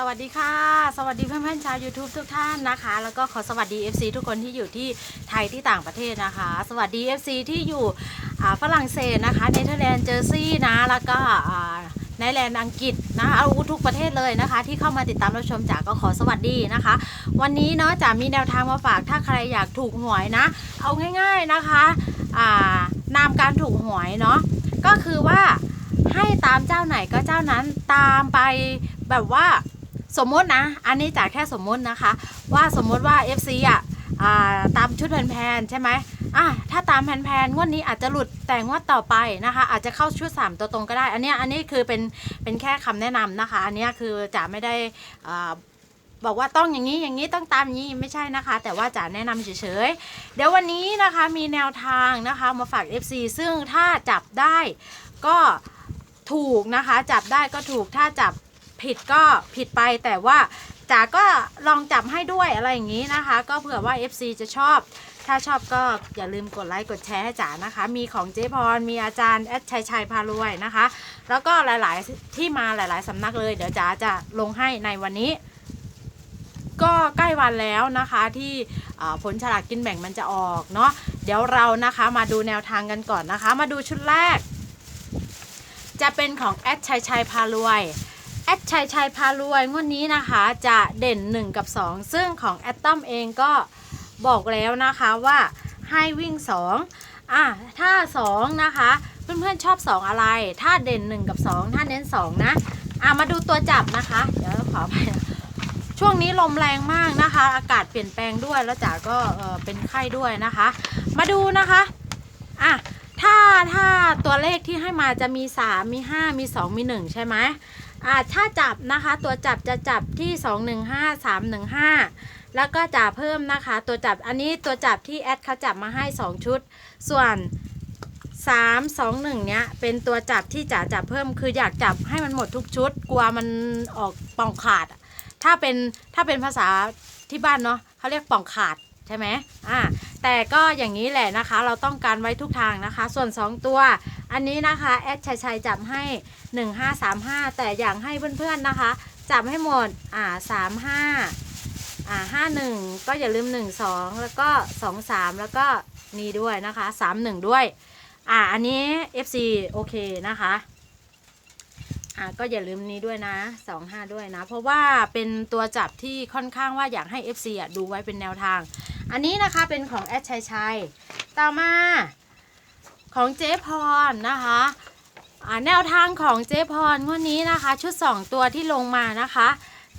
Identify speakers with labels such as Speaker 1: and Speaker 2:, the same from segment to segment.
Speaker 1: สวัสดีค่ะ สวัสดีเพื่อนๆชาว YouTube ทุกท่านนะคะ แล้วก็ขอสวัสดี FC ทุกคนที่อยู่ที่ไทยที่ต่างประเทศนะคะ สวัสดี FC ที่อยู่อ่าฝรั่งเศสนะคะเนเธอร์แลนด์เจอร์ซีย์นะแล้วก็อ่าในแลนด์อังกฤษนะคะเอาทุกประเทศเลยนะคะ ที่เข้ามาติดตามรับชมจ๋าก็ขอสวัสดีนะคะ วันนี้เนาะจ๋ามีแนวทางมาฝากถ้าใครอยากถูกหวยนะ เอาง่ายๆนะคะอ่านามการถูกหวยเนาะก็คือว่าให้ตามเจ้าไหนก็เจ้านั้นตามไปแบบว่า สมมตินะ อันนี้จากแค่สมมตินะคะ ว่าสมมติว่า FC อะอ่าตามชุดแผนๆใช่ไหมอะถ้าตามแผนๆงวดนี้อาจจะหลุดแต่งวดต่อไปนะคะ อาจจะเข้าชุด 3 ตัวตรงก็ได้ อันนี้อันนี้คือเป็นเป็นแค่คำแนะนำนะคะ อันนี้คือจะไม่ได้อ่าบอกว่าต้องอย่างนี้อย่างนี้ต้องตามนี้ไม่ใช่นะคะ แต่ว่าจะแนะนำเฉยๆเดี๋ยววันนี้นะคะมีแนวทางนะคะมาฝาก FC ซึ่งถ้าจับได้ก็ถูกนะคะ จับได้ก็ถูกถ้าจับ ผิดก็ผิดไปแต่ว่าจ๋าก็ลองจับให้ด้วยอะไรอย่างนี้นะคะ ก็เผื่อว่า FC จะชอบ ถ้าชอบก็อย่าลืมกดไลค์กดแชร์ให้จ๋านะคะ มีของเจ๊พร มีอาจารย์แอดชัยชัยพารวยนะคะ แล้วก็หลายๆที่มาหลาย ๆสำนักเลยเดี๋ยวจ๋าจะลงให้ในวันนี้ ก็ใกล้วันแล้วนะคะที่ผลฉลากกินแบ่งมันจะออกเนาะเดี๋ยวเรานะคะมาดูแนวทางกันก่อนนะคะ มาดูชุดแรก จะเป็นของแอดชัยชัยพารวย แอดชัยชัยพารวยงวดนี้นะคะจะเด่น 1 กับ 2 ซึ่งของแอดต้อมเองก็บอกแล้วนะคะว่าให้วิ่ง 2อะถ้า 2 นะคะ เพื่อนๆชอบ 2 อะไร ถ้าเด่น 1 กับ 2 ถ้าเน้น 2 นะอะมาดูตัวจับนะคะ เดี๋ยวขอไปช่วงนี้ลมแรงมากนะคะ อากาศเปลี่ยนแปลงด้วยแล้วจ๋าก็เออเป็นไข้ด้วยนะคะ มาดูนะคะอะถ้าถ้าตัวเลขที่ให้มาจะมี 3 มี 5 มี 2 มี 1 ใช่ไหม อ่าถ้าจับนะคะ ตัวจับจะจับที่ 215 315 แล้วก็จะเพิ่มนะคะ ตัวจับอันนี้ตัวจับที่แอดเขาจับมาให้ 2 ชุด ส่วน 3 2 1 เนี้ยเป็นตัวจับที่จะจับเพิ่มคืออยากจับให้มันหมดทุกชุด กลัวมันออกป่องขาด ถ้าเป็นถ้าเป็นภาษาที่บ้านเนาะเขาเรียกป่องขาด ใช่ไหมอ่า แต่ก็อย่างนี้แหละนะคะ เราต้องการไว้ทุกทางนะคะ ส่วน 2 ตัว อันนี้นะคะแอดชัยชัยจับให้ 1535 แต่อยากให้เพื่อนๆนะคะ จับให้หมด อ่า 35 อ่า 51 ก็อย่าลืม 12 แล้วก็ 23 แล้วก็นี่ด้วยนะคะ 31 ด้วย อ่า อันนี้ FC โอเคนะคะ อ่า ก็อย่าลืมนี้ด้วยนะ 25 ด้วยนะ เพราะว่าเป็นตัวจับที่ค่อนข้างว่าอยากให้ FC อะดูไว้เป็นแนวทาง อันนี้นะคะเป็นของแอดชัยชัยต่อมาของเจ๊พรนะคะแนวทางของเจ๊พรงวดนี้นะคะ ชุด 2 ตัวที่ลงมานะคะ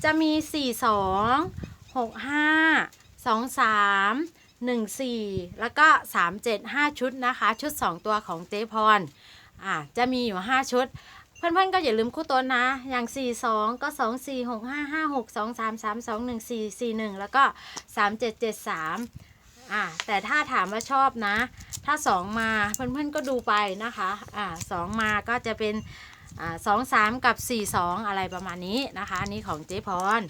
Speaker 1: จะมี 4 2 6 5 2 3 1 4 แล้วก็ 3 7 5 ชุดนะคะ ชุด 2 ตัวของเจ๊พรอ่าจะมีอยู่ 5 ชุด เพื่อนๆก็อย่าลืมคู่ต้นนะ อย่าง 4 2 ก็ 2 4 6 5 5 6 2 3 3 2 1 4 4 1 แล้วก็ 3 7 7 3 อ่า แต่ถ้าถามว่าชอบนะ ถ้า 2 มาเพื่อนๆก็ดูไปนะคะ อ่าสองมาก็จะเป็น อ่าสองสามกับสี่สอะไรประมาณนี้นะคะ อันนี้ของเจ๊พร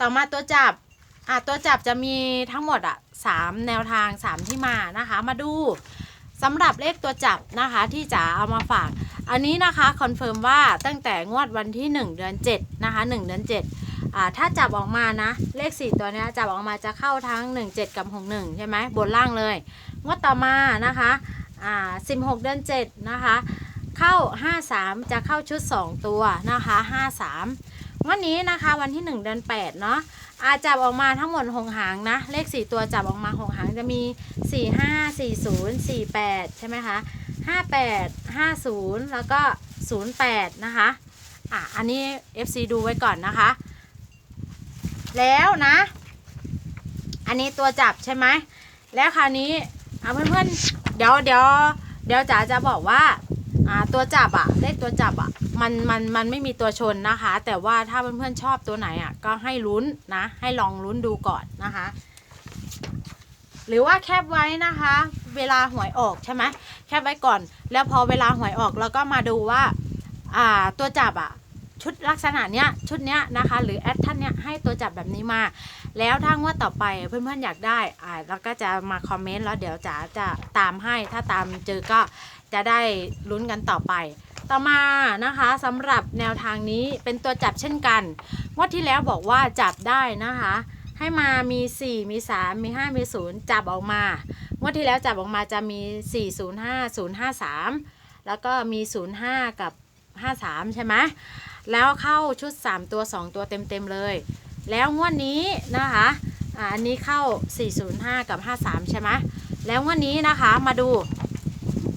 Speaker 1: ต่อมาตัวจับ อ่า ตัวจับจะมีทั้งหมดอะสามแนวทางสามที่มานะคะ มาดู สำหรับเลขตัวจับนะคะที่จะเอามาฝาก อันนี้นะคะคอนเฟิร์มว่าตั้งแต่งวดวันที่ 1 เดือน7นะคะ1เดือน7อ่าถ้าจับออกมานะ เลข 4 ตัวนี้จับออกมาจะเข้าทั้ง 1 7 กับ 6 1 ใช่ไหมบนล่างเลย งวดต่อมานะคะอ่า16 เดือน7นะคะเข้า 53 จะเข้าชุด 2 ตัวนะคะ 53 วันนี้นะคะวันที่ 1 เดือน8 เนาะอาจับออกมาทั้งหมด6หางนะ เลข 4 ตัวจับออกมา6หางจะมี 45 40 48 ใช่ไหมคะ 58 50 แล้วก็ 08 นะคะ อะ อันนี้ FC ดูไว้ก่อนนะคะ แล้วนะ อันนี้ตัวจับใช่ไหม แล้วคราวนี้อะเพื่อนๆ เดี๋ยวเดี๋ยวเดี๋ยวจ๋าจะบอกว่า อ่าตัวจับอะเลขตัวจับอะ มันมันมันไม่มีตัวชนนะคะ แต่ว่าถ้าเพื่อนๆชอบตัวไหนอะก็ให้ลุ้นนะ ให้ลองลุ้นดูก่อนนะคะ หรือว่าแคปไว้นะคะ เวลาหวยออกใช่ไหมแคปไว้ก่อน แล้วพอเวลาหวยออกเราก็มาดูว่าอ่าตัวจับอะชุดลักษณะเนี้ยชุดเนี้ยนะคะ หรือแอดท่านเนี้ยให้ตัวจับแบบนี้มา แล้วถ้างวดต่อไปเพื่อนๆอยากได้อ่าเราก็จะมาคอมเมนต์แล้วเดี๋ยวจ๋าจะตามให้ถ้าตามเจอก็จะได้ลุ้นกันต่อไป ต่อมานะคะสำหรับแนวทางนี้เป็นตัวจับเช่นกันงวดที่แล้วบอกว่าจับได้นะคะ ให้มามี 4 มี 3 มี 5 มี 0 จับออกมางวดที่แล้วจับออกมาจะมี 405 053 แล้วก็มี 05 กับ 53 ใช่ไหมแล้วเข้าชุด 3 ตัว 2 ตัวเต็มๆเลย แล้วงวดนี้นะคะอันนี้เข้า 405 กับ 53 ใช่ไหมแล้วงวดนี้นะคะมาดู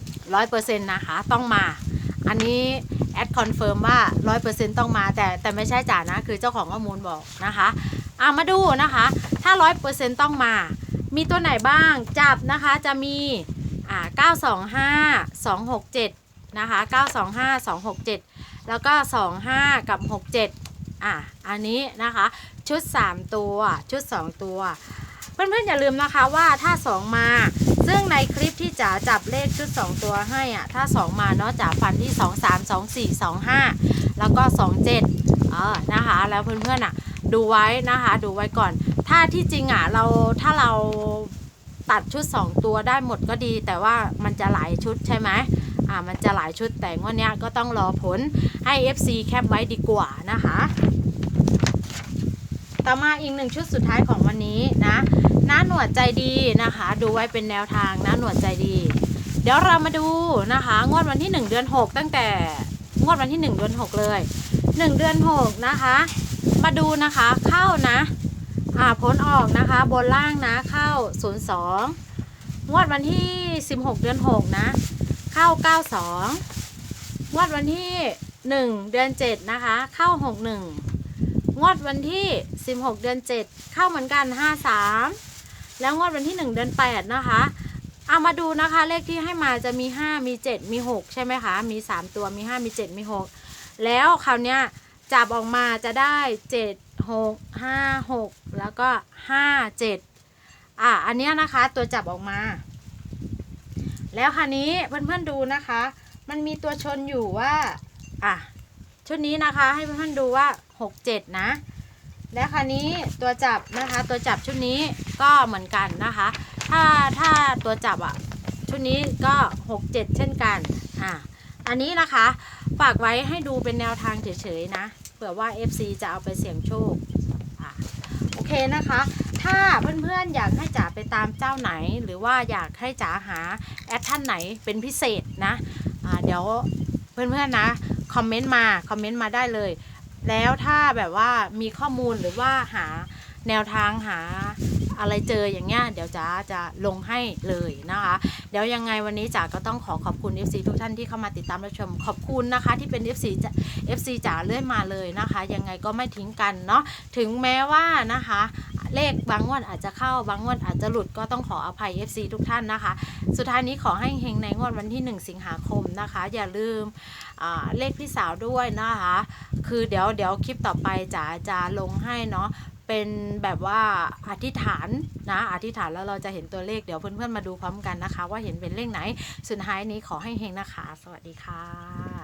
Speaker 1: 100%นะคะต้องมา อันนี้แอดคอนเฟิร์มว่า 100%ต้องมาแต่แต่ไม่ใช่จ่านะ คือเจ้าของข้อมูลบอกนะคะอ่ามาดูนะคะ ถ้า 100%ต้องมา มีตัวไหนบ้างจับนะคะจะมีอ่า925 267นะคะ925 267 แล้วก็ 25 กับ 67อะอันนี้นะคะชุด 3 ตัวชุด 2 ตัว เพื่อนๆอย่าลืมนะคะว่าถ้า 2 มา ซึ่งในคลิปที่จ๋าจับเลขชุด 2 ตัวให้อะถ้า 2 มาเนาะจ๋าฟันที่ 2 3 2 4 2 5 แล้วก็ 2 7เออนะคะ แล้วเพื่อนๆอะดูไว้นะคะดูไว้ก่อน ถ้าที่จริงอะเราถ้าเราตัดชุด 2 ตัวได้หมดก็ดี แต่ว่ามันจะหลายชุดใช่ไหมอ่ามันจะหลายชุดแต่งวันเนี้ยก็ต้องรอผลให้ FC แคปไว้ดีกว่านะคะ ต่อมาอีกหนึ่งชุดสุดท้ายของวันนี้นะน้าหนวดใจดีนะคะ ดูไว้เป็นแนวทางน้าหนวดใจดี เดี๋ยวเรามาดูนะคะ งวดวันที่ 1 เดือน 6 ตั้งแต่งวดวันที่ 1 เดือน 6 เลย 1 เดือน 6 นะคะ มาดูนะคะเข้านะอ่าผลออกนะคะบนล่างนะเข้า 02งวดวันที่ 16 เดือน 6 นะ เข้า 92 งวดวันที่ 1 เดือน 7 นะคะ เข้า 61 งวดวันที่ 16 เดือน 7 เข้าเหมือนกัน 53 แล้วงวดวันที่ 1 เดือน 8 นะคะเอามาดูนะคะเลขที่ให้มาจะมี 5 มี 7 มี 6 ใช่ไหมคะ มี 3 ตัวมี 5 มี 7 มี 6 แล้วคราวเนี้ยจับออกมาจะได้ 7 6 5 6 แล้วก็ 5 7 อะ อันเนี้ยนะคะตัวจับออกมา แล้วคราวนี้เพื่อนๆดูนะคะ มันมีตัวชนอยู่ว่า อะชุดนี้นะคะให้เพื่อนๆดูว่า 67 นะ และคราวนี้ตัวจับนะคะตัวจับชุดนี้ก็เหมือนกันนะคะ ถ้าถ้าตัวจับอะชุดนี้ก็ 67 เช่นกันอะอันนี้นะคะฝากไว้ให้ดูเป็นแนวทางเฉยๆนะเผื่อว่า FC จะเอาไปเสี่ยงโชคอะโอเคนะคะ ถ้าเพื่อนๆอยากให้จ๋าไปตามเจ้าไหน หรือว่าอยากให้จ๋าหาแอดท่านไหนเป็นพิเศษนะอ่าเดี๋ยวเพื่อนๆนะคอมเมนต์มาคอมเมนต์มาได้เลย แล้วถ้าแบบว่ามีข้อมูลหรือว่าหาแนวทางหาอะไรเจออย่างเงี้ยเดี๋ยวจ๋าจะลงให้เลยนะคะ เดี๋ยวยังไงวันนี้จ๋าก็ต้องขอขอบคุณ FC ทุกท่านที่เข้ามาติดตามรับชมขอบคุณนะคะ ที่เป็น FC จะ FC จ๋าเลื่อยมาเลยนะคะ ยังไงก็ไม่ทิ้งกันเนาะถึงแม้ว่านะคะ เลขบางงวดอาจจะเข้าบางงวดอาจจะหลุดก็ต้องขออภัย FC ทุกท่านนะคะ สุดท้ายนี้ขอให้เฮงในงวดวันที่ 1 สิงหาคมนะคะ อย่าลืมเลขพี่สาวด้วยนะคะ คือเดี๋ยวเดี๋ยวคลิปต่อไปจ๋าจะลงให้เนาะเป็นแบบว่าอธิษฐานนะอธิษฐานแล้วเราจะเห็นตัวเลขเดี๋ยวเพื่อนๆมาดูพร้อมกันนะคะ ว่าเห็นเป็นเลขไหน สุดท้ายนี้ขอให้เฮงนะคะ สวัสดีค่ะ